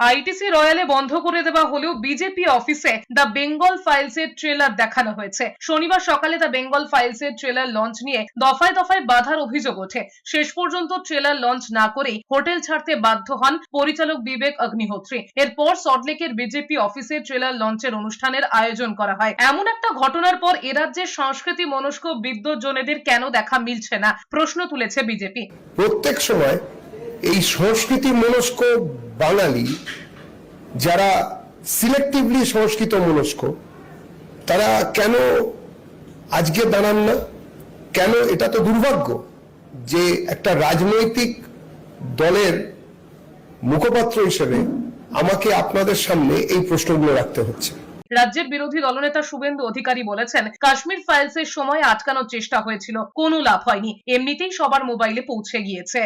ITC রয়্যালে বন্ধ করে দেওয়া হলেও BJP office the Bengal Files এর ট্রেলার দেখানো হয়েছে। শনিবার সকালে দ্য বেঙ্গল ফাইলস এর ট্রেলার লঞ্চ নিয়ে দফায় দফায় বাধার অভিযোগ ওঠে। শেষ পর্যন্ত ট্রেলার লঞ্চ না করেই হোটেল ছাড়তে বাধ্য হন পরিচালক বিবেক অগ্নিহোত্রী। এরপর সল্টলেকের বিজেপি অফিসে ট্রেলার লঞ্চের অনুষ্ঠানের আয়োজন করা হয়। এমন একটা ঘটনার পর এ রাজ্যের সংস্কৃতি মনস্ক বিদ্যুৎজনেদের কেন দেখা মিলছে না? প্রশ্ন তুলেছে বিজেপি। প্রত্যেক সময় এই সংস্কৃতি মনস্ক বাঙালি যারা সিলেক্টিভলি সংস্কৃত মনস্ক, তারা কেন আজকে দাঁড়ান না? কেন এটা তো দুর্ভাগ্য যে একটা রাজনৈতিক দলের মুখপাত্র হিসেবে আমাকে আপনাদের সামনে এই প্রশ্নগুলো রাখতে হচ্ছে। রাজ্যের বিরোধী দলনেতা শুভেন্দু অধিকারী বলেছেন, কাশ্মীর ফাইলসের সময় আটকানোর চেষ্টা হয়েছিল, কোনো লাভ হয়নি। এমনিতেই সবার মোবাইলে পৌঁছে গিয়েছে।